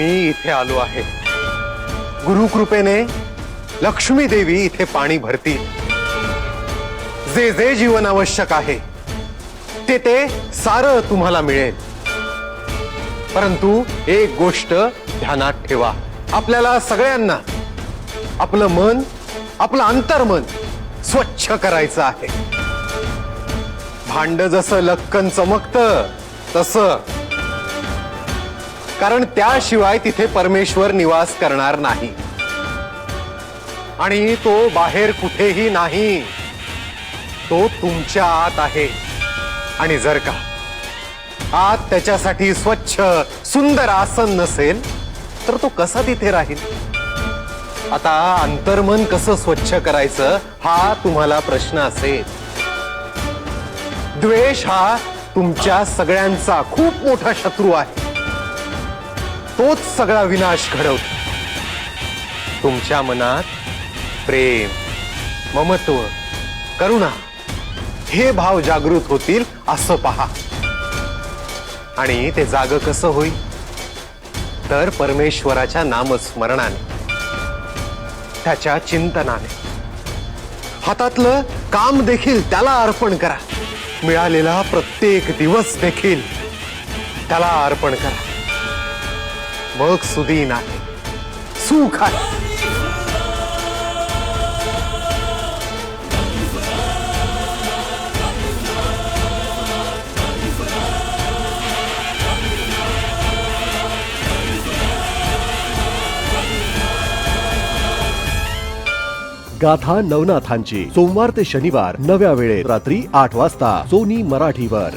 मी इथे आलो आहे. गुरुकृपेने लक्ष्मी देवी इथे पाणी भरतील. जे जे जीवन आवश्यक आहे ते ते सारं तुम्हाला मिळेल. परंतु एक गोष्ट ध्यानात ठेवा. आपल्याला सगळ्यांना आपलं मन आपलं अंतर्मन स्वच्छ करायचं आहे. भांड जसं लक्कन चमकतं तस कारण त्याशिवाय तिथे परमेश्वर निवास करणार नाही. आणि तो बाहेर कुठेही नाही. तो तुमच्या आत आहे. आणि जर का आत त्याच्यासाठी स्वच्छ सुंदर आसन नसेल तर तो कसा तिथे राहील? आता अंतर्मन कसं स्वच्छ करायचं हा तुम्हाला प्रश्न असेल. द्वेष हा तुमच्या सगळ्यांचा खूप मोठा शत्रू आहे. तोच सगळा विनाश घडवतो तुमच्या मनात प्रेम ममत्व करुणा हे भाव जागृत होतील असं पहा. आणि ते जाग कसं होईल? तर परमेश्वराच्या नामस्मरणाने त्याच्या चिंतनाने. हातातलं काम देखील त्याला अर्पण करा. मिळालेला प्रत्येक दिवस देखील त्याला अर्पण करा. मग सुदीन आहे सुख आहे गाथा नवनाथांची. सोमवार ते शनिवार नव्या वेळेत रात्री आठ वाजता सोनी मराठीवर.